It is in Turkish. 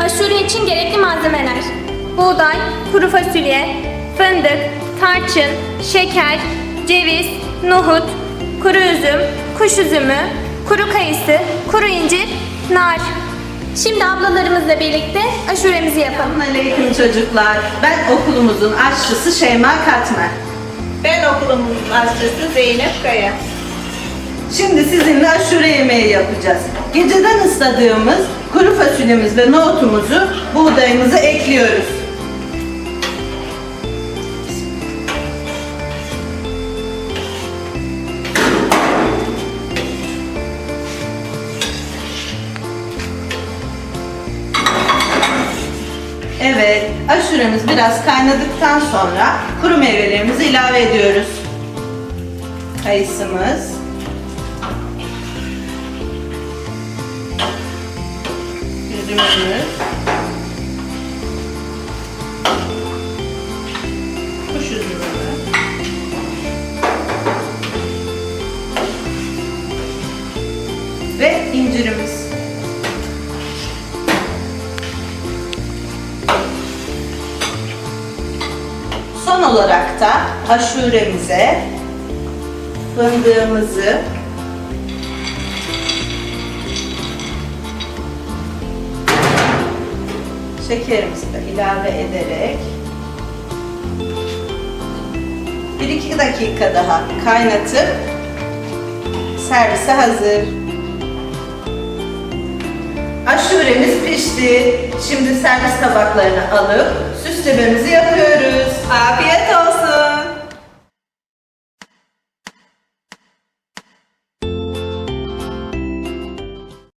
Aşure için gerekli malzemeler. Buğday, kuru fasulye, fındık, tarçın, şeker, ceviz, nohut, kuru üzüm, kuş üzümü, kuru kayısı, kuru incir, nar. Şimdi ablalarımızla birlikte aşuremizi yapalım. Aleyküm çocuklar. Ben okulumuzun aşçısı Şeyma Katmer. Ben okulumuzun aşçısı Zeynep Kaya. Şimdi sizinle aşure yemeği yapacağız. Geceden ısladığımız kuru fasulyemiz ve nohutumuzu, buğdayımızı ekliyoruz. Evet, aşuremiz biraz kaynadıktan sonra kuru meyvelerimizi ilave ediyoruz. Kayısımız, üzümümüz, kuş üzümü, ve incirimiz. Son olarak da aşuremize fındığımızı şekerimizi de ilave ederek 1-2 dakika daha kaynatıp servise hazır. Aşuremiz pişti. Şimdi servis tabaklarına alıp süslememizi yapıyoruz.